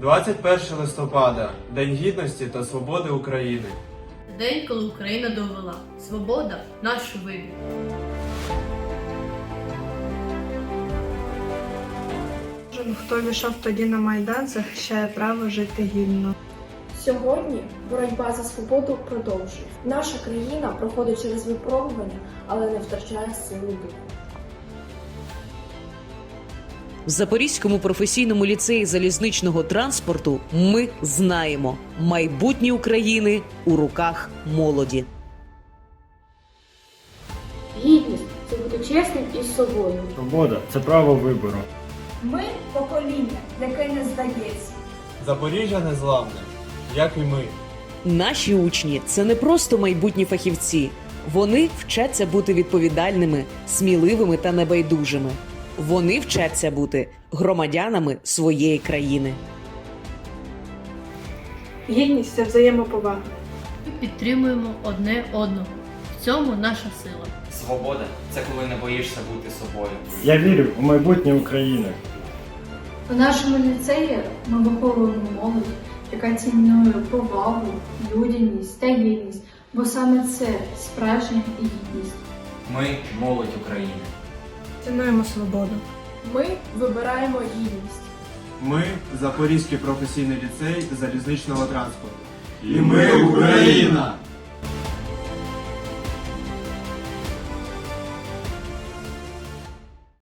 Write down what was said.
21 листопада День гідності та свободи України. День, коли Україна довела. Свобода наш вибір. Кожен, хто війшов тоді на Майдан, захищає право жити гідно. Сьогодні боротьба за свободу продовжує. Наша країна проходить через випробування, але не втрачає сили духу. В Запорізькому професійному ліцеї залізничного транспорту ми знаємо майбутнє України у руках молоді. Гідність це бути чесним із собою. Свобода це право вибору. Ми покоління, яке не здається. Запоріжжя незламне, як і ми. Наші учні це не просто майбутні фахівці. Вони вчаться бути відповідальними, сміливими та небайдужими. Вони вчаться бути громадянами своєї країни. Гідність це взаємоповага. Ми підтримуємо одне одного. В цьому наша сила. Свобода це коли не боїшся бути собою. Я вірю у майбутнє України. У нашому ліцеї ми виховуємо молодь, яка цінує повагу, людяність та гідність, бо саме це справжня гідність. Ми молодь України. Цінуємо свободу. Ми вибираємо гідність. Ми Запорізький професійний ліцей залізничного транспорту. І ми Україна!